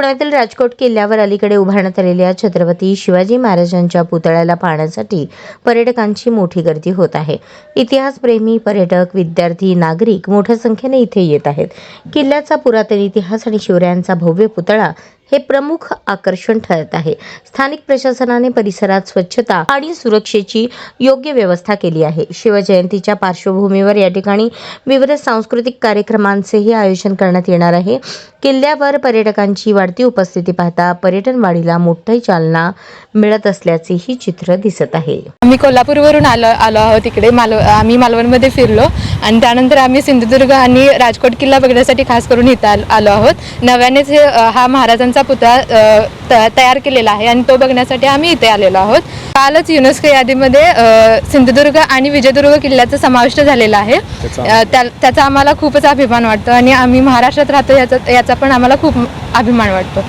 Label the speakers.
Speaker 1: पुण्यातील राजकोट किल्ल्यावर अलीकडे उभारण्यात आलेल्या छत्रपती शिवाजी महाराजांच्या पुतळ्याला पाहण्यासाठी पर्यटकांची मोठी गर्दी होत आहे. इतिहासप्रेमी पर्यटक विद्यार्थी नागरिक मोठ्या संख्येने इथे येत आहेत. किल्ल्याचा पुरातन इतिहास आणि शिवरायांचा भव्य पुतळा हे प्रमुख आकर्षण ठरत आहे. स्थानिक प्रशासनाने परिसरात स्वच्छता आणि सुरक्षेची योग्य व्यवस्था केली आहे. शिवजयंतीच्या पार्श्वभूमीवर या ठिकाणी विविध सांस्कृतिक कार्यक्रमांचेही आयोजन करण्यात येणार आहे. किल्ल्यावर पर्यटकांची वाढती उपस्थिती पाहता पर्यटन वाढीला मोठी चालना मिळत असल्याचेही चित्र दिसत आहे.
Speaker 2: आम्ही कोल्हापूरवरून आलो आलो आहोत इकडे. मालव आम्ही मालवणमध्ये फिरलो आणि त्यानंतर आम्ही सिंधुदुर्ग आणि राजकोट किल्ला बघण्यासाठी खास करून इथं आलो आहोत. नव्यानेच हे हा महाराजांचा पुतळा अ, त- तयार केलेला आहे आणि तो बघण्यासाठी आम्ही इथे आलेलो आहोत. कालच युनेस्को यादीमध्ये सिंधुदुर्ग आणि विजयदुर्ग किल्ल्याचा समाविष्ट झालेला आहे. त्याचा आम्हाला खूपच अभिमान वाटतो आणि आम्ही महाराष्ट्रात राहतो याचा याचा पण आम्हाला खूप अभिमान वाटतो.